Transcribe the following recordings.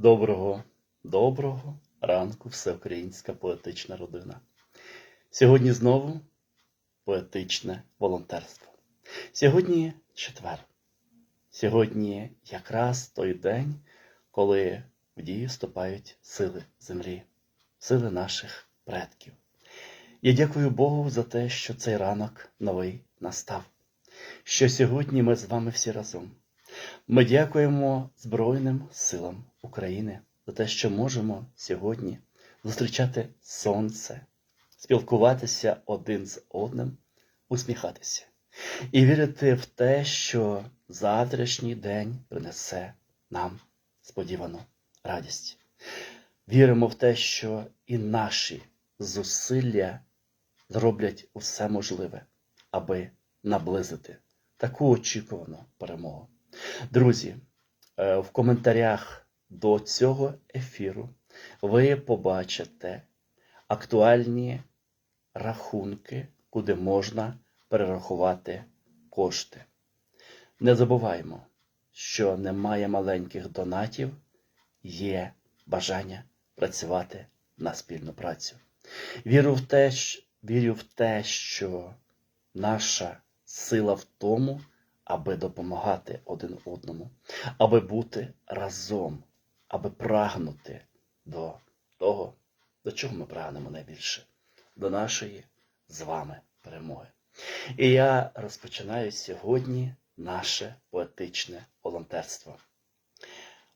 Доброго, доброго ранку, всеукраїнська поетична родина. Сьогодні знову поетичне волонтерство. Сьогодні четвер. Сьогодні якраз той день, коли в дію вступають сили землі, сили наших предків. Я дякую Богу за те, що цей ранок новий настав, що сьогодні ми з вами всі разом. Ми дякуємо Збройним силам України за те, що можемо сьогодні зустрічати сонце, спілкуватися один з одним, усміхатися і вірити в те, що завтрашній день принесе нам сподівану радість. Віримо в те, що і наші зусилля зроблять усе можливе, аби наблизити таку очікувану перемогу. Друзі, е, в коментарях до цього ефіру ви побачите актуальні рахунки, куди можна перерахувати кошти. Не забуваємо, що немає маленьких донатів, є бажання працювати на спільну працю. Вірю в те, вірю в те, що наша сила в тому, аби допомагати один одному, аби бути разом, аби прагнути до того, до чого ми прагнемо найбільше, до нашої з вами перемоги. І я розпочинаю сьогодні наше поетичне волонтерство.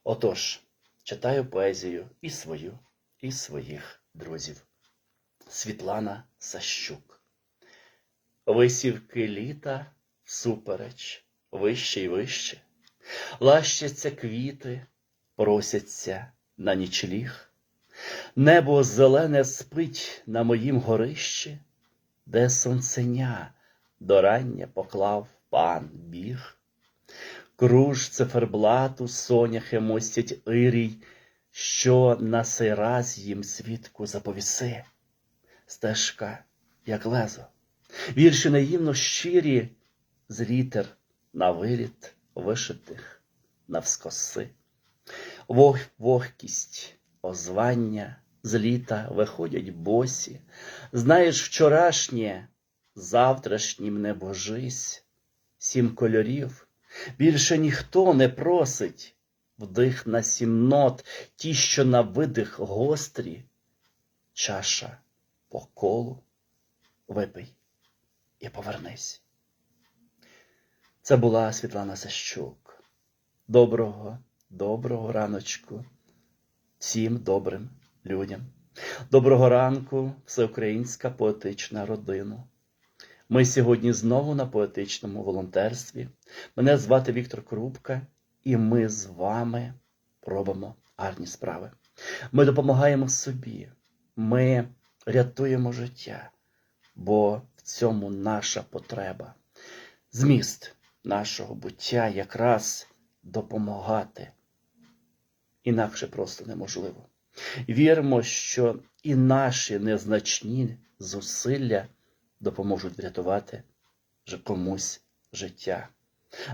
Отож, читаю поезію і свою, і своїх друзів. Світлана Сащук. Висівки літа всупереч, вище й вище, лащаться квіти, просяться на нічліг. Небо зелене спить на моїм горищі, де сонценя до рання поклав пан біг. Круж циферблату соняхи мостять ирій, що на сей раз їм свідку заповіси. Стежка, як лезо, вірші наївно щирі, з літер на виліт вишитих навскоси. Вог, вогкість, озвання з літа виходять босі. Знаєш, вчорашнє, завтрашнім не божись. Сім кольорів більше ніхто не просить. Вдих на сім нот, ті, що на видих гострі, чаша по колу, випий і повернись. Це була Світлана Сащук. Доброго, доброго раночку всім добрим людям. Доброго ранку, всеукраїнська поетична родина. Ми сьогодні знову на поетичному волонтерстві. Мене звати Віктор Крупка, і ми з вами робимо гарні справи. Ми допомагаємо собі, ми рятуємо життя, бо в цьому наша потреба. Зміст нашого буття якраз допомагати. Інакше просто неможливо. Віримо, що і наші незначні зусилля допоможуть врятувати комусь життя,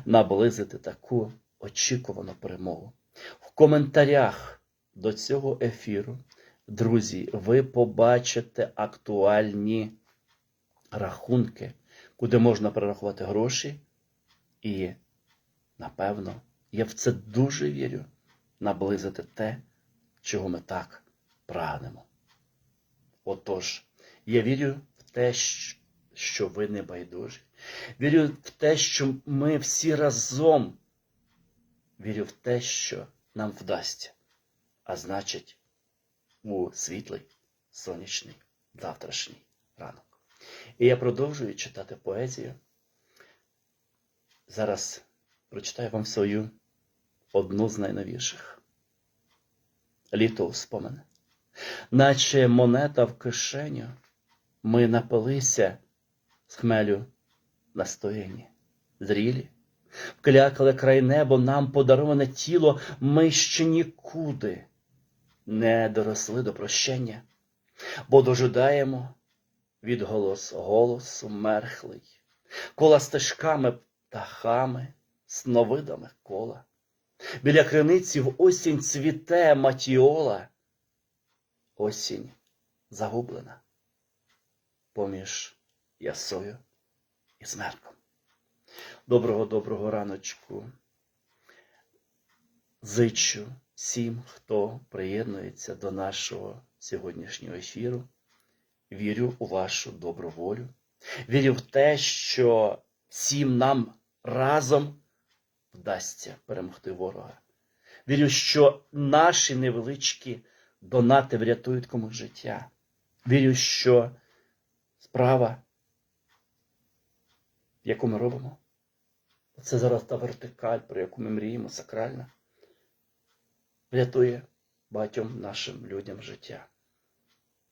наблизити таку очікувану перемогу. В коментарях до цього ефіру, друзі, ви побачите актуальні рахунки, куди можна перерахувати гроші. І, напевно, я в це дуже вірю, наблизити те, чого ми так прагнемо. Отож, я вірю в те, що ви не байдужі. Вірю в те, що ми всі разом. Вірю в те, що нам вдасться, а значить, у світлий, сонячний, завтрашній ранок. І я продовжую читати поезію. Зараз прочитаю вам свою одну з найновіших. Літо у. Наче монета в кишеню, ми напилися з хмелю настояні, зрілі, вклякали край небо, нам подароване тіло, ми ще нікуди не доросли до прощення, бо дожидаємо від голос голосу мерхлий, кола стежками птахами, сновидами кола. Біля криниці в осінь цвіте матіола. Осінь загублена поміж ясою і смерком. Доброго доброго раночку. Зичу всім, хто приєднується до нашого сьогоднішнього ефіру. Вірю у вашу добру волю. Вірю в те, що всім нам разом вдасться перемогти ворога. Вірю, що наші невеличкі донати врятують комусь життя. Вірю, що справа, яку ми робимо, це зараз та вертикаль, про яку ми мріємо, сакральна, врятує багатьом нашим людям життя.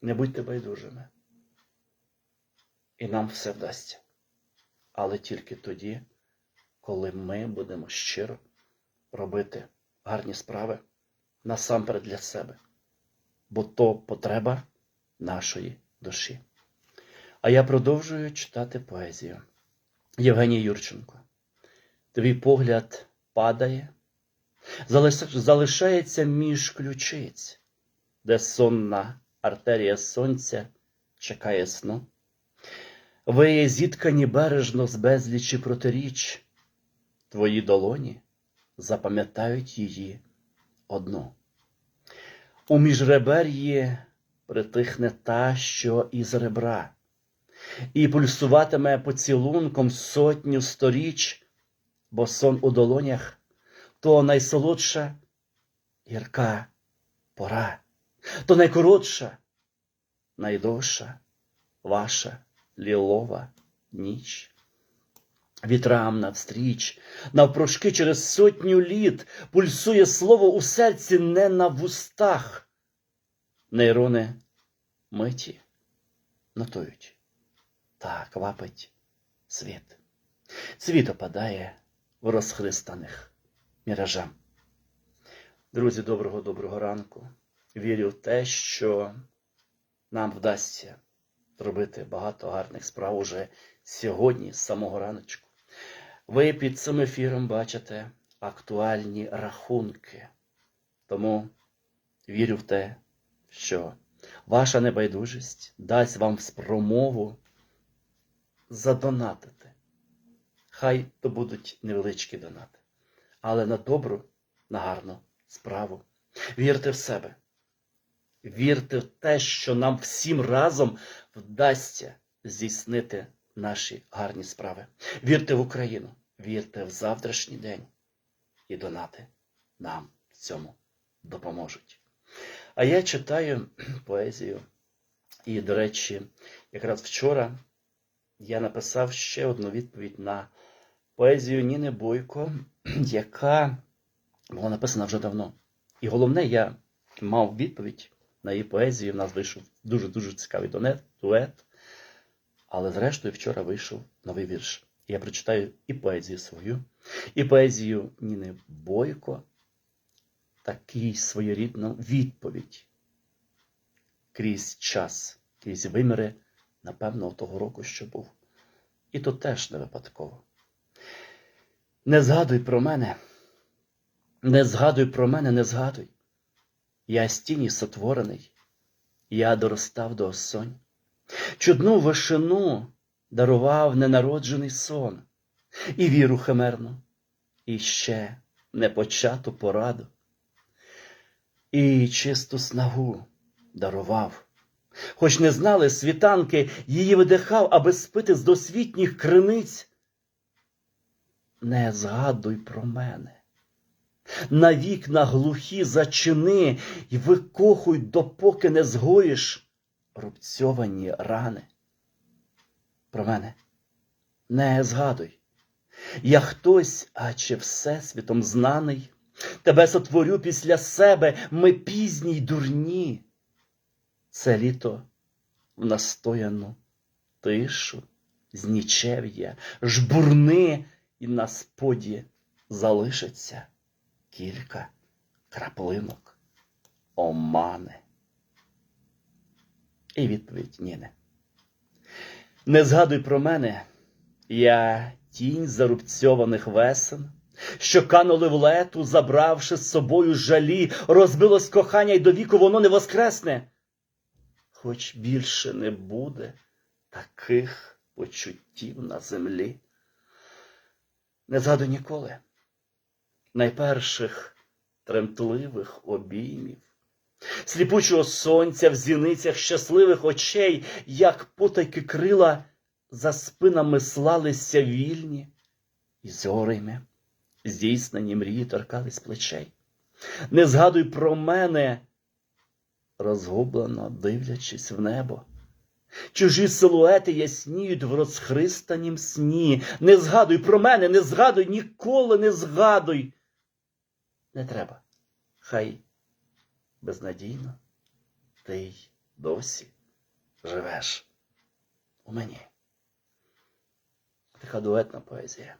Не будьте байдужими. І нам все вдасться. Але тільки тоді, коли ми будемо щиро робити гарні справи насамперед для себе, бо то потреба нашої душі. А я продовжую читати поезію. Євгеній Юрченко. Твій погляд падає, залишається між ключиць, де сонна артерія сонця чекає сну. Ви зіткані бережно з безлічі протиріч, твої долоні запам'ятають її одну. У міжребер'ї притихне та, що із ребра, і пульсуватиме поцілунком сотню сторіч, бо сон у долонях то найсолодша гірка пора, то найкоротша, найдовша ваша лілова ніч. Вітрам навстріч, навпрошки через сотню літ пульсує слово у серці не на вустах. Нейрони миті нотують. Так вапить світ. Цвіт опадає в розхристаних міражам. Друзі, доброго доброго ранку. Вірю в те, що нам вдасться зробити багато гарних справ уже сьогодні, з самого раночку. Ви під цим ефіром бачите актуальні рахунки. Тому вірю в те, що ваша небайдужість дасть вам спромогу задонатити. Хай то будуть невеличкі донати, але на добру, на гарну справу. Вірте в себе. Вірте в те, що нам всім разом вдасться здійснити наші гарні справи. Вірте в Україну, вірте в завтрашній день, і донати нам в цьому допоможуть. А я читаю поезію, і, до речі, якраз вчора я написав ще одну відповідь на поезію Ніни Бойко, яка була написана вже давно. І головне, я мав відповідь на її поезію. В нас вийшов дуже-дуже цікавий дует. Але зрештою вчора вийшов новий вірш. Я прочитаю і поезію свою, і поезію Ніни Бойко, такий своєрідну відповідь крізь час, крізь виміри, напевно, того року, що був. І то теж не випадково. Не згадуй про мене, не згадуй про мене, не згадуй. Я з тіні сотворений, я доростав до осонь. Чудну вишину дарував ненароджений сон, і віру химерну, і ще непочату пораду, і чисту снагу дарував. Хоч не знали світанки, її видихав, аби спити з досвітніх криниць. Не згадуй про мене. На вікна глухі зачини й викохуй, допоки не згоїш рубцьовані рани. Про мене не згадуй. Я хтось, а чи всесвітом знаний, тебе сотворю після себе, ми пізні й дурні. Це літо в настояну тишу, знічев'я, жбурни, і на споді залишиться кілька краплинок омани. І відповідь Ніни. Не згадуй про мене, я тінь зарубцьованих весен, що канули в лету, забравши з собою жалі, розбилось кохання й до віку воно не воскресне. Хоч більше не буде таких почуттів на землі. Не згадуй ніколи найперших тремтливих обіймів, сліпучого сонця в зіницях щасливих очей, як потайки крила за спинами слалися вільні, і зорями здійснені мрії торкались плечей. Не згадуй про мене, розгублено дивлячись в небо. Чужі силуети ясніють в розхристанім сні. Не згадуй про мене, не згадуй, ніколи не згадуй. Не треба. Хай безнадійно ти й досі живеш у мені. Така дуетна поезія.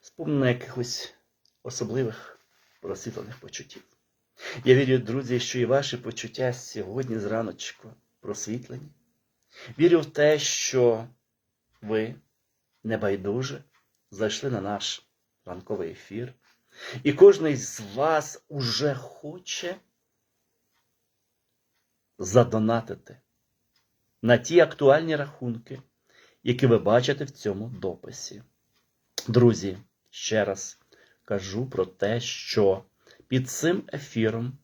Сповнена якихось особливих просвітлених почуттів. Я вірю, друзі, що і ваші почуття сьогодні зраночку просвітлені. Вірю в те, що ви небайдуже зайшли на наш ранковий ефір, і кожен з вас уже хоче задонатити на ті актуальні рахунки, які ви бачите в цьому дописі. Друзі, ще раз кажу про те, що під цим ефіром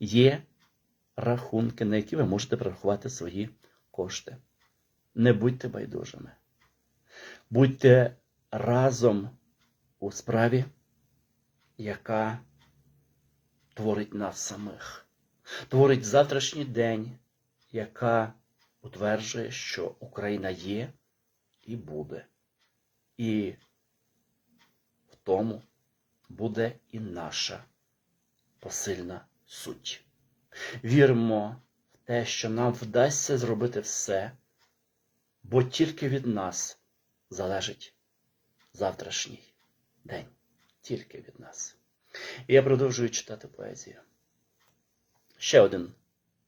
є рахунки, на які ви можете прорахувати свої кошти. Не будьте байдужими. Будьте разом у справі, яка творить нас самих, творить завтрашній день, яка утверджує, що Україна є і буде. І в тому буде і наша посильна суть. Віримо в те, що нам вдасться зробити все, бо тільки від нас залежить завтрашній день. Тільки від нас. І я продовжую читати поезію. Ще один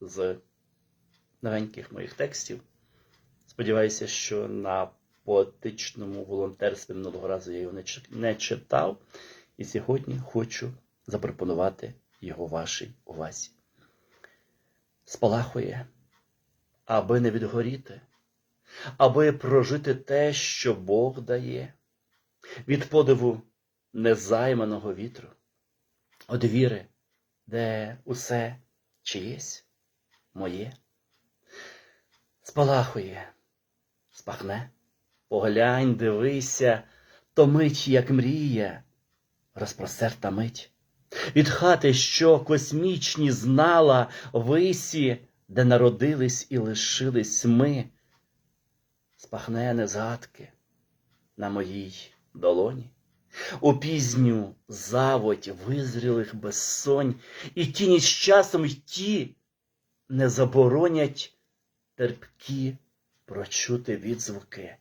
з новеньких моїх текстів. Сподіваюся, що на поетичному волонтерстві минулого разу я його не читав. І сьогодні хочу запропонувати його вашій увазі. Спалахує, аби не відгоріти, аби прожити те, що Бог дає, від подиву незайманого вітру, од віри, де усе чиєсь? Моє. Спалахує, спахне, поглянь, дивися, то мить, як мрія, розпростерта мить. Від хати, що космічні знала висі, де народились і лишились ми, спахне не згадки на моїй долоні, у пізню заводь визрілих безсонь, і тіні з часом й ті не заборонять терпкі прочути відзвуки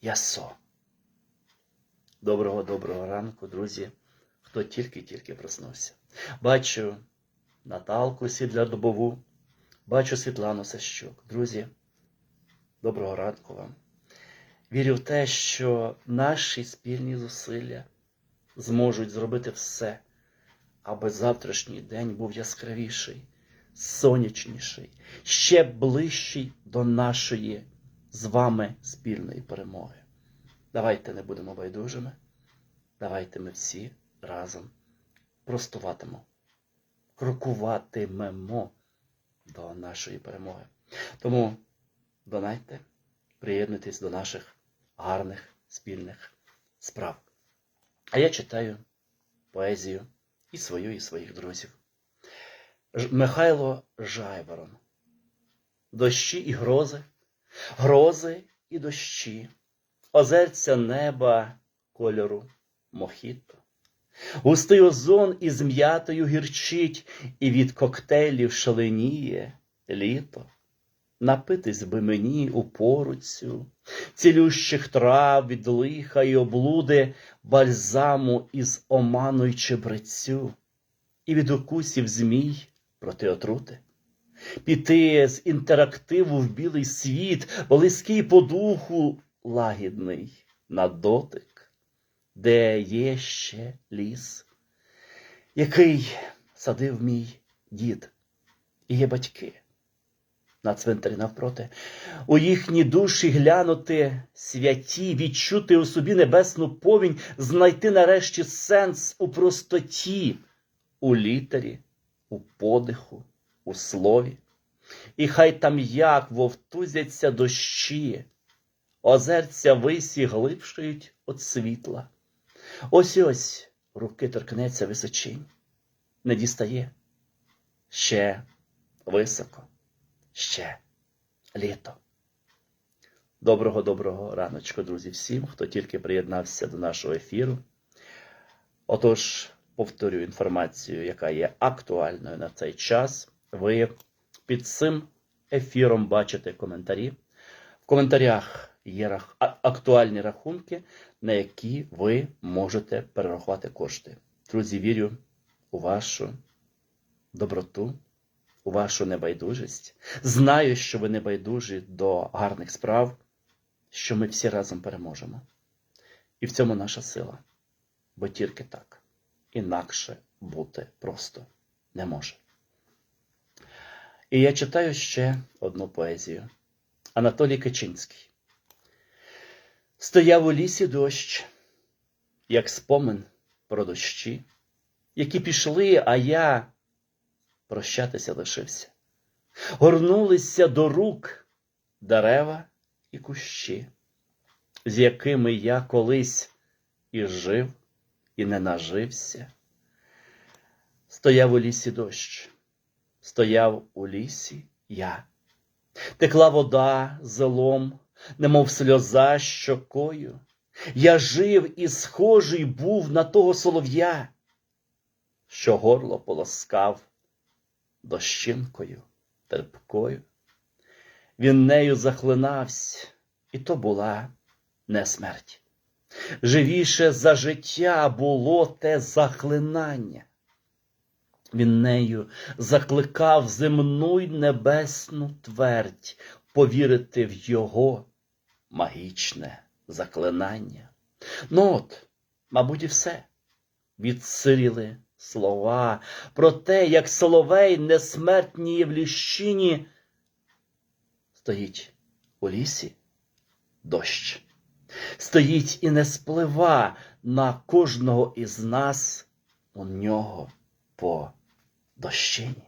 ясо. Доброго доброго ранку, друзі, хто тільки-тільки проснувся. Бачу Наталку Сідлядобову, бачу Світлану Сащук. Друзі, доброго ранку вам. Вірю в те, що наші спільні зусилля зможуть зробити все, аби завтрашній день був яскравіший, сонячніший, ще ближчий до нашої з вами спільної перемоги. Давайте не будемо байдужими. Давайте ми всі разом простуватимо, крокуватимемо до нашої перемоги. Тому донайте, приєднуйтесь до наших гарних спільних справ. А я читаю поезію і свою, і своїх друзів. Михайло Жайворон. Дощі і грози, грози і дощі, озерця неба кольору мохіто. Густий озон із м'ятою гірчить, і від коктейлів шаленіє літо. Напитись би мені у поруцю, цілющих трав від лиха й облуди, бальзаму із оману й чебрецю, і від укусів змій проти отрути. Піти з інтерактиву в білий світ, близький по духу, лагідний на дотик, де є ще ліс, який садив мій дід, і є батьки на цвинтарі навпроти, у їхні душі глянути святі, відчути у собі небесну повінь, знайти нарешті сенс у простоті, у літері, у подиху, у слові. І хай там як вовтузяться дощі, озерця висі глибшають от світла. Ось ось руки торкнеться височинь, не дістає. Ще високо, ще літо. Доброго доброго раночку, друзі, всім, хто тільки приєднався до нашого ефіру. Отож, повторю інформацію, яка є актуальною на цей час. Ви під цим ефіром бачите коментарі. В коментарях є актуальні рахунки, на які ви можете перерахувати кошти. Друзі, вірю у вашу доброту, вашу небайдужість. Знаю, що ви небайдужі до гарних справ, що ми всі разом переможемо. І в цьому наша сила. Бо тільки так. Інакше бути просто не може. І я читаю ще одну поезію. Анатолій Кичинський. Стояв у лісі дощ, як спомин про дощі, які пішли, а я прощатися лишився. Горнулися до рук дерева і кущі, з якими я колись і жив, і не нажився. Стояв у лісі дощ, стояв у лісі я. Текла вода зелом, немов сльоза щокою. Я жив і схожий був на того солов'я, що горло полоскав дощинкою терпкою. Він нею захлинався, і то була не смерть. Живіше за життя було те захлинання. Він нею закликав земну й небесну твердь повірити в його магічне заклинання. Ну от, мабуть, і все. Відсиріли слова про те, як соловей несмертніє в ліщині стоїть у лісі дощ. Стоїть і не сплива на кожного із нас у нього по дощині.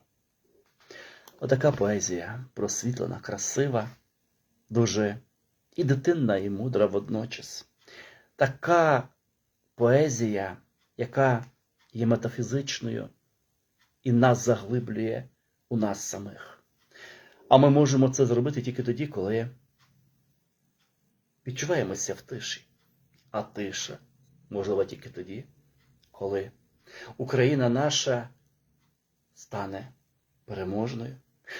Отака поезія просвітлена, красива, дуже і дитинна, і мудра водночас. Така поезія, яка є метафізичною і нас заглиблює у нас самих. А ми можемо це зробити тільки тоді, коли відчуваємося в тиші. А тиша можлива тільки тоді, коли Україна наша стане переможною,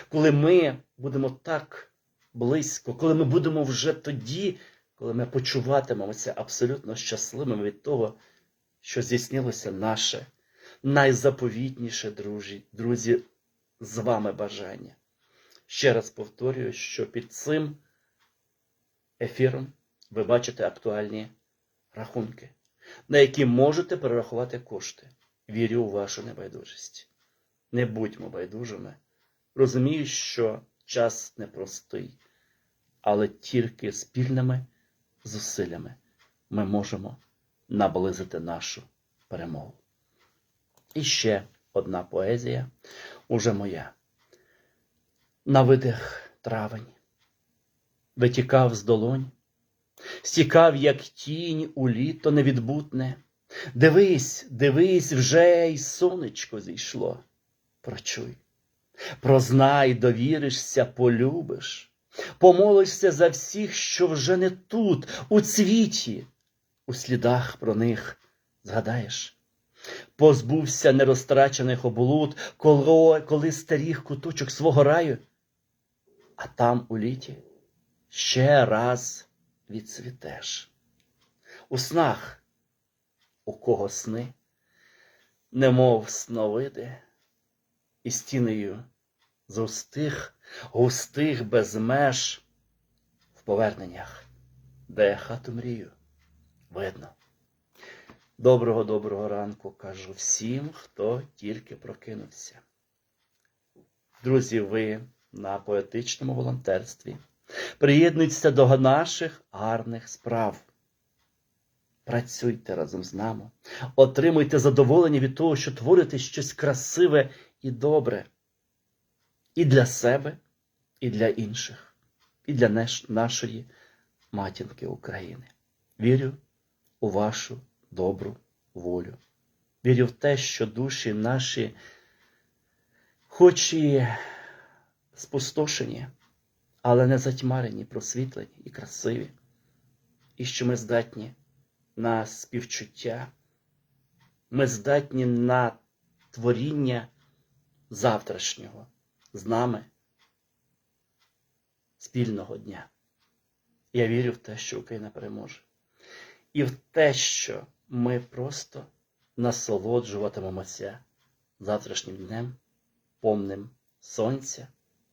коли ми будемо так близько, коли ми будемо вже тоді, коли ми почуватимемося абсолютно щасливими від того, що здійснилося наше найзаповітніше, друзі, друзі, з вами бажання. Ще раз повторюю, що під цим ефіром ви бачите актуальні рахунки, на які можете перерахувати кошти. Вірю у вашу небайдужість. Не будьмо байдужими. Розумію, що час непростий, але тільки спільними зусиллями ми можемо наблизити нашу перемогу. І ще одна поезія, уже моя. На видих травень витікав з долонь, стікав, як тінь у літо невідбутне. Дивись, дивись, вже й сонечко зійшло. Прочуй, прознай, довіришся, полюбиш, помолишся за всіх, що вже не тут, у цвіті, у слідах про них згадаєш. Позбувся нерозтрачених облуд, коли, коли старіх куточок свого раю, а там у літі ще раз відцвітеш. У снах, у кого сни, немов сновиди, і стінею з густих, густих без меж в поверненнях, де хату мрію видно. Доброго доброго ранку кажу всім, хто тільки прокинувся. Друзі, ви на поетичному волонтерстві. Приєднуйтеся до наших гарних справ. Працюйте разом з нами, отримуйте задоволення від того, що творите щось красиве і добре. І для себе, і для інших, і для нашої матінки України. Вірю у вашу добру волю. Вірю в те, що душі наші, хоч і спустошені, але не затьмарені, просвітлені і красиві, і що ми здатні на співчуття, ми здатні на творіння завтрашнього з нами спільного дня. Я вірю в те, що Україна переможе. І в те, що ми просто насолоджуватимемося завтрашнім днем, повним сонця,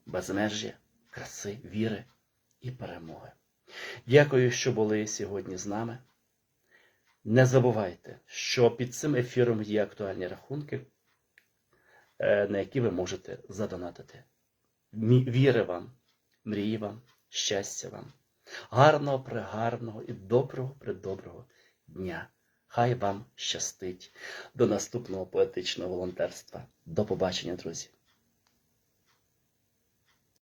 безмежжя, краси, віри і перемоги. Дякую, що були сьогодні з нами. Не забувайте, що під цим ефіром є актуальні рахунки, е, на які ви можете задонатити. Віри вам, мрії вам, щастя вам, гарного, прегарного і доброго, придоброго дня. Хай вам щастить. До наступного поетичного волонтерства. До побачення, друзі.